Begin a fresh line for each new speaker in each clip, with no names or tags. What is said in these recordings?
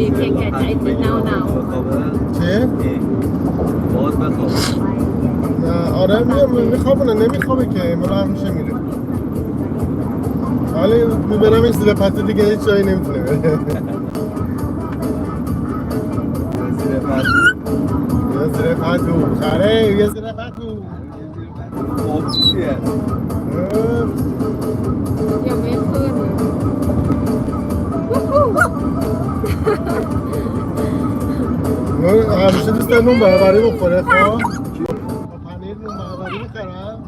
we can get it now now. چه؟ باز بخواب نه آره میام میخوابونه نمیخوابه که امرو همیشه میره ولی
می‌برم
این زیر پته دیگه هیچ
جایی نمی‌تونه
بره
یه زیر پتو خره یه زیر
پتو خب چیه؟ همیشه دوستمون برابری بخوره خب پنیر نون برابری میخرم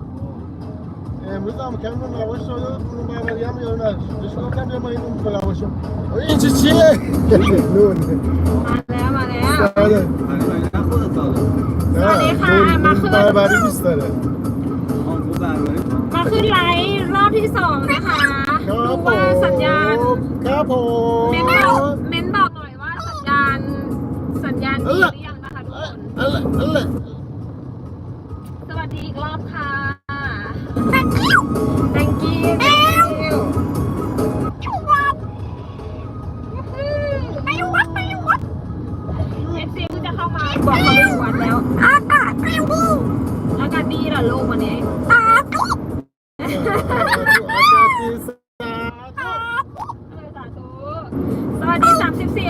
امروز هم کم نون لواش شده نون برابری هم یاد نشد بهش گفتم بیا ما این نون لواشو این چی چیه نون ساده
نه
نون برابری دوست داره
ก็คือไลฟ์รอบที่สองนะคะดูว่าสัญญาณ
ครับผม
ดีหรือยังนะคะทุกคนสวัสดีอีกรอบค่ะ thank you thank you ไปวัดไปวัดเอฟซีก็จะเข้ามาบอกเขาไปวัดแล้วอากาศดีอากาศดีเหรอลูกวันนี้สาธุสวัสดี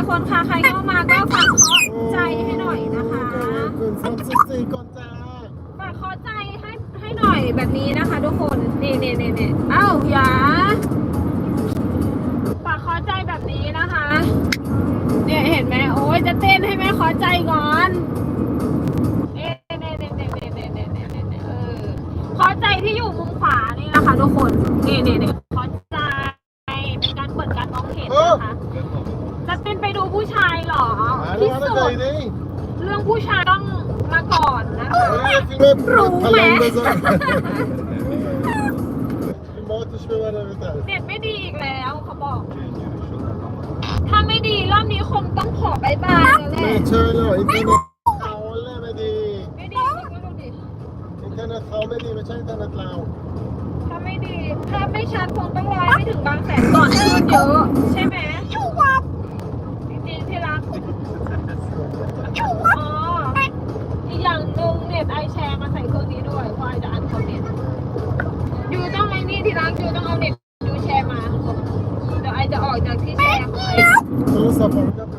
34 คนค่ะ ใครเข้ามาก็ฝากเคาะใจให้หน่อยนะคะ
คุณสามสิบสี่ก่อนจ้า
ฝากเคาะใจให้ให้หน่อย แบบนี้นะคะทุกคน นี่นี่นี่นี่เอ้าอย่าฝากเคาะใจแบบนี้นะคะ เนี่ยเห็นไหมโอ้ยจะเต้นให้แม่เคาะใจก่อนเอ๊ะเน่เน่เน่เน่เน่เน่เน่เน่เน่เออเคาะใจที่อยู่มุมขวานี่นะคะทุกคนนี่นี่นี่เคาะใจเป็นการเปิดการมองเห็นนะคะ จะเป็นไปดูผู้ชายเหรอ
มาแล้
ที่
ว
สุ
นะ
ด
ใจดี
เรื่องผู้ชายต้อง มาก่อนนะคะ
รู้ไหม
เด็ตไม่ดีอีกแล้วเขาบอก ถ้าไม่ดีรอบนี้คงต้องขอบายบายแล้วแหละ
Naturlig, internett travle med de ไม่ดี
จริงก็ดูดิ
Internett travle med de, men ikke internett loud.
ถ้าไม่ดีถ้าไม่ชัดคงต้องไลน์ไปถึงบางแสนก่อนเพื่อนเยอะใช่ไหมจริงๆที่รัก Tjo, ตไอแชร์มาใส่เครื่องนี้ด้วยเพราะไอจะอ่านคอมเมนต์ยูต้องไอ้นี่ที่รักยูต้องเอาเน็ตยูแชร์มาเดี๋ยวไอจะออกจากที่แชร์ของไอ
โทรศัพท์ผมก็ดู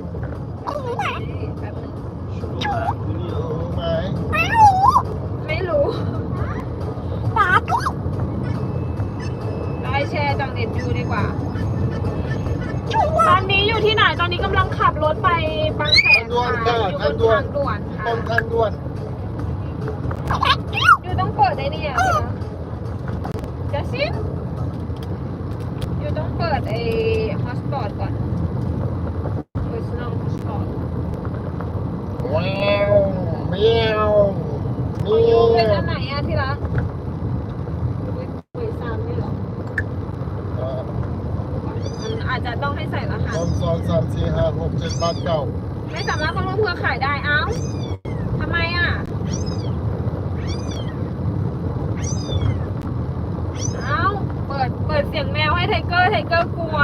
แบบนึง
รู้ไหม
ไม่รู้ไอแชร์จากเน็ตยูดีกว่าตอนนี้อยู่ที่ไหน ตอนนี้กำลังขับรถไปบางแสนค่ะอยู่บนทางด่วนค่ะ
ต้นทางด่วน
อยู่ต้องเปิดได้เนี่ยจะซิมอยู่ต้องเปิดไอ้ฮอสปอตก่อน personal hotspot
ว้าวเมียว
ของ
เมี
ยู
ยว
เป็นอันไหนอะที่รักอุ๊ยอุ๊ยซ้ำนี่เหรอมันอาจจะต้องให้ใส่รหัส
สองสองสามสี่ห้าหกเจ็ดแปดเก้า
ไม่สามารถเข้าร่วมเครือข่ายได้เอ้าทำไมอะ เอ้า เปิด เปิดเสียงแมวให้ไทเกอร์ ไทเกอร์กลัว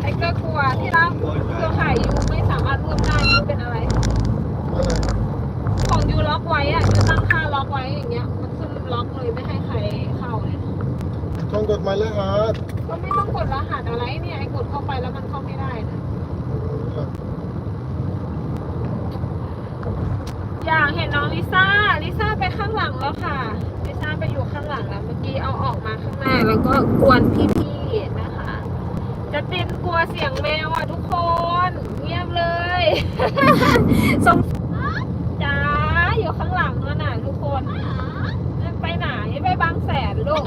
ไทเกอร์กลัวที่รักเครือข่ายยูไม่สามารถร่วมได้ยูเป็นอะไร
อะไร
ของยูล็อกไว้อะยูตั้งค่าล็อกไว้อย่างเงี้ย มันขึ้นล็อกเลยไม่ให้ใครเข้าเลย
ต้องกดหมายเลขฮาร์ด
ก็ไม่ต้องกดรหัสอะไรเนี่ยไอ้กดเข้าไปแล้วมันเข้าไม่ได้นะอยากเห็นน้องลิซ่า ลิซ่าไป ข้างหลังแล้วค่ะลิซ่าไปอยู่ข้างหลังแล้วเมื่อกี้เอาออกมาข้างหน้าแล้วก็กวนพี่ๆนะคะจะตินกลัวเสียงแมวอะทุกคน เงียบเลยสมจ้าอยู่ข้างหลังแล้วน่ะทุกคนไปไหนไปบางแสนลูก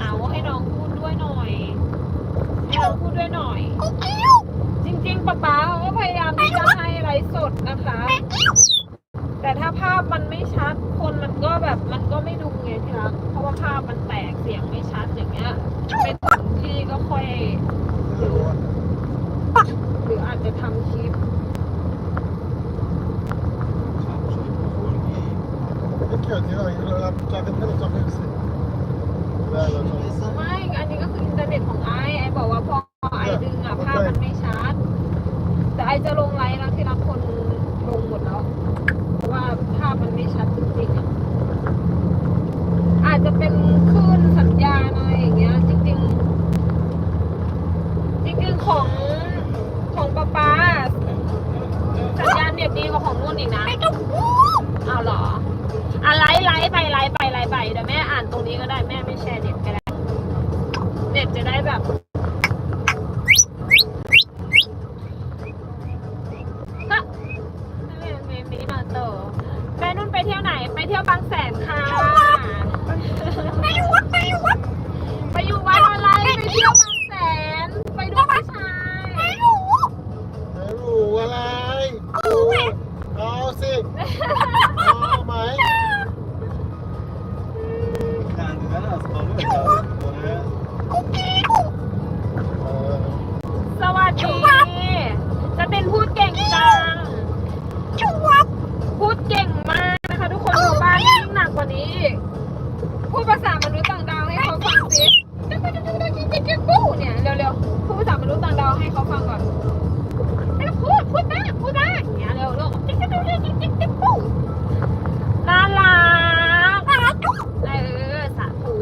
เอาให้น้องพูดด้วยหน่อยให้น้องพูดด้วยหน่อย จริงๆป๊าป๊าก็พยายามที่จะให้ไลฟ์สดนะคะ จะทำคลิป
Peki ödüyor, ayırlar, kendimden uzaklaşırsın. Ver lan ม
ไม่ อันนี้ก็คืออินเทอร์เน็ตของไอไอบอกว่าพอไอดึงอะภาพมันไม่ชัด แต่ไอจะลง เน็ตจะได้แบบ พูดภาษามนุษย์ต่างดาวให้เขาฟังสิจุ๊กจุ๊กจุ๊กจุ๊กจุ๊จุ๊กปู๊เนี่ยเร็วๆพูดภาษามนุษย์ต่างดาวให้เขาฟังก่อนแล้พูดพูดได้พูดได้เนี่ยเร็วลูกจุ๊กจุ๊กจุ๊กจุ๊กจุ๊กจุ๊กปู๊น่ารักน่ารัก
เออสาธุ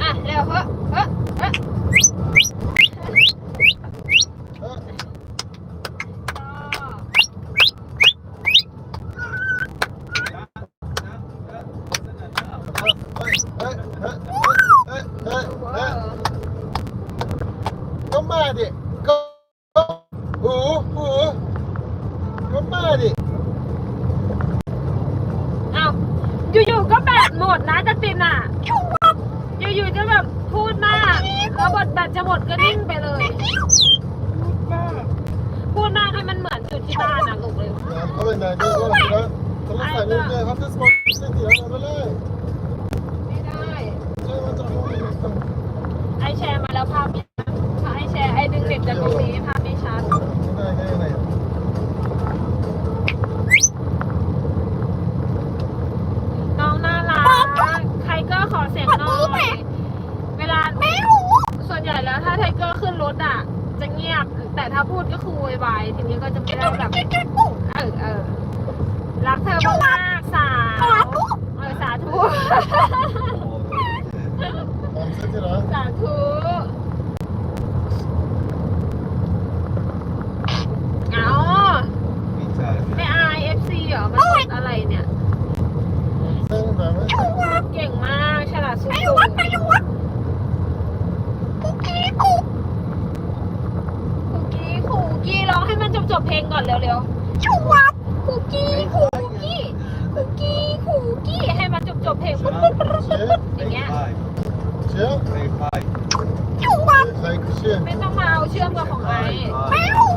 อะเร็วเฮ้อเฮ้อ โอ้โหก็มาดิ
เอาอยู่ๆก็แบตหมดนะจะตินอะ อยู่ๆจะแบบพูดมากแล้วบทแบตจะหมดก็นิ่งไปเลย พูดมากให้มันเหมือนอยู่ที่บ้านนะลูกเลย เขาเลยนะเขาเลยนะเขาเลยใส่เงินเลครับทุกคนเส้นเดียว ใหญ่แล้วถ้าไทเกอร์ขึ้นรถอะ จะเงียบ แต่ถ้าพูดก็คือโวยวายทีนี้ก็จะไม่ได้แบบเออเออรักเธอมากๆสาวเออสาธุ มองซะสาเหรอสาธุ จบเพลงปุ๊บปุ๊บปุ๊บปุ๊บอย่างเงี้ยเชื่อไม่ต้องเมาเชื่อมกับของไอ้ Play.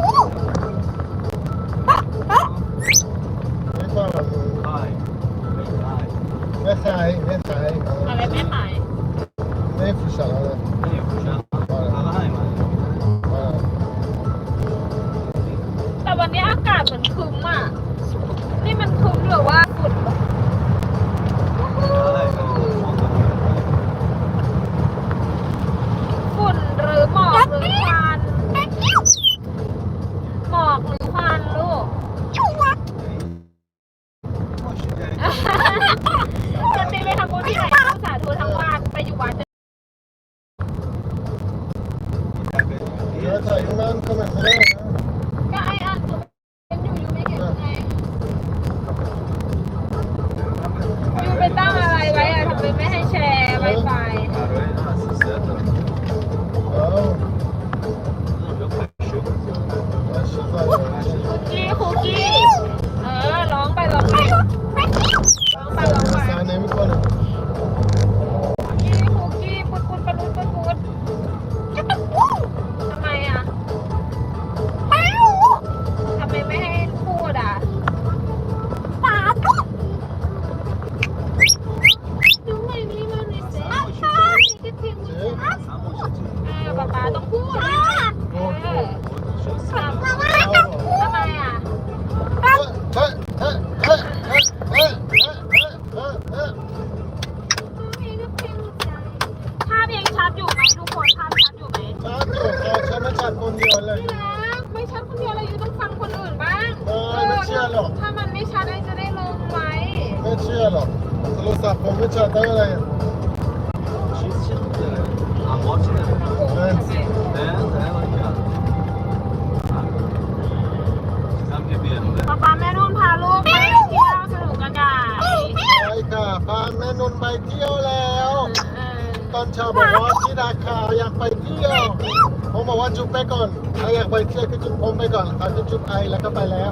ว่า
จุ๊บไปก่อนถ้าอยากไปเที่ยวก็จุ๊บผมไปก่อนเขาจะจุ๊บไอแล้วก็ไปแล้ว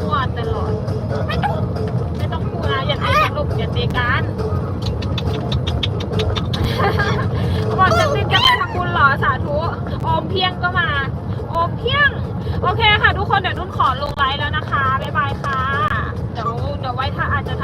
มั่วตลอดไม่ต้องกลัวอย่าตีกันลูกอย่าตีกันเขาบอกจะติดกันไปทำบุญหรอสาธุโอมเพียงก็มาโอมเพียง โอเคค่ะทุกคนเดี๋ยวนุ่นขอลงไลน์แล้วนะคะบ๊ายบายค่ะเดี๋ยวเดี๋ยวไว้ถ้าอาจจะ